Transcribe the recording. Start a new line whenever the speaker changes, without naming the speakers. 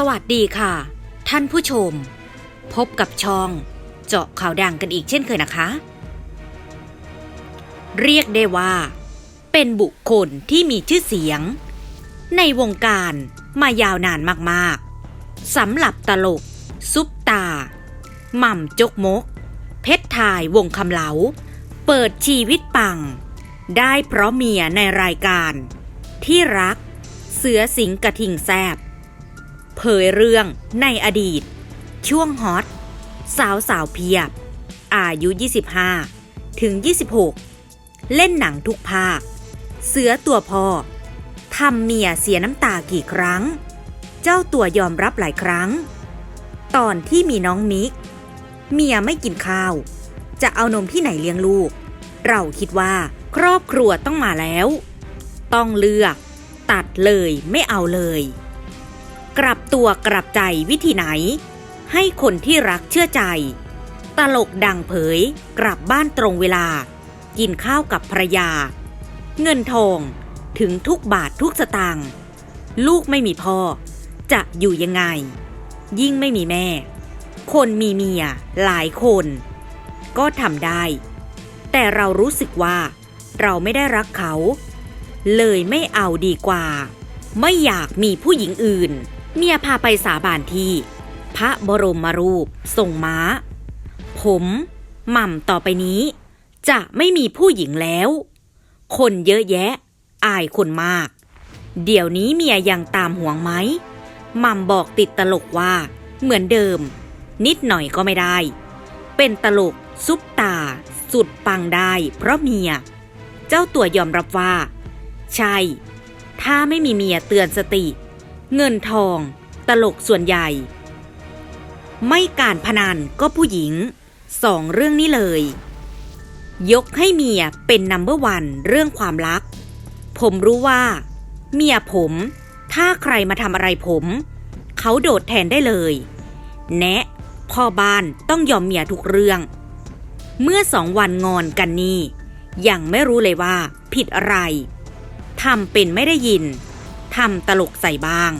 สวัสดีค่ะ ท่านผู้ชม พบกับช่อง เจาะข่าวดังกันอีกเช่นเคยนะคะ เรียกได้ว่า เป็นบุคคลที่มีชื่อเสียง ในวงการมายาวนานมากๆสำหรับตลก ซุปตาหม่ำจกมก เพชรทายวงคำเหลา เปิดชีวิตปัง ได้เพราะเมียในรายการ ที่รัก เสือสิงกระทิงแซบ เผยเรื่องในอดีต ช่วงฮอต สาวสาวเพียบ อายุ 25 ถึง 26 เล่นหนังทุกภาค เสือตัวพ่อทำเมียเสียน้ำตากี่ครั้ง เจ้าตัวยอมรับหลายครั้ง ตอนที่มีน้องมิก เมียไม่กินข้าว จะเอานมที่ไหนเลี้ยงลูก เราคิดว่าครอบครัวต้องมาแล้ว ต้องเลือก ตัดเลยไม่เอาเลย กลับตัวกลับใจวิธีไหน ให้คนที่รักเชื่อใจ ตลกดังเผย กลับบ้านตรงเวลา กินข้าวกับภรยา เงินทองถึงทุกบาททุกสตางค์ลูกไม่มีพ่อ จะอยู่ยังไง ยิ่งไม่มีแม่ คนมีเมียหลายคน ก็ทำได้ แต่เรารู้สึกว่า เราไม่ได้รักเขา เลยไม่เอาดีกว่า ไม่อยากมีผู้หญิงอื่น เมียพาไปสาบานที่ พระบรมรูปทรงม้า ผมหม่ำต่อไปนี้ จะไม่มีผู้หญิงแล้ว คนเยอะแยะ อายคนมาก เดี๋ยวนี้เมียยังตามห่วงไหมหม่ำบอกติดตลกว่า เหมือนเดิม นิดหน่อยก็ไม่ได้ เป็นตลกซุปตา สุดปังได้เพราะเมีย เจ้าตัวยอมรับว่า ใช่ ถ้าไม่มีเมียเตือนสติ เงินทอง ตลกส่วนใหญ่ ไม่การพนันก็ผู้หญิงสองเรื่องนี้เลย ยกให้เมียเป็นนัมเบอร์วันเรื่องความรัก ผมรู้ว่า เมียผม ถ้าใครมาทำอะไรผม เขาโดดแทนได้เลย แนะพ่อบ้านต้องยอมเมียทุกเรื่อง เมื่อสองวันงอนกันนี่ยังไม่รู้เลยว่า ผิดอะไรทำเป็นไม่ได้ยิน ทำตลกใส่บ้าง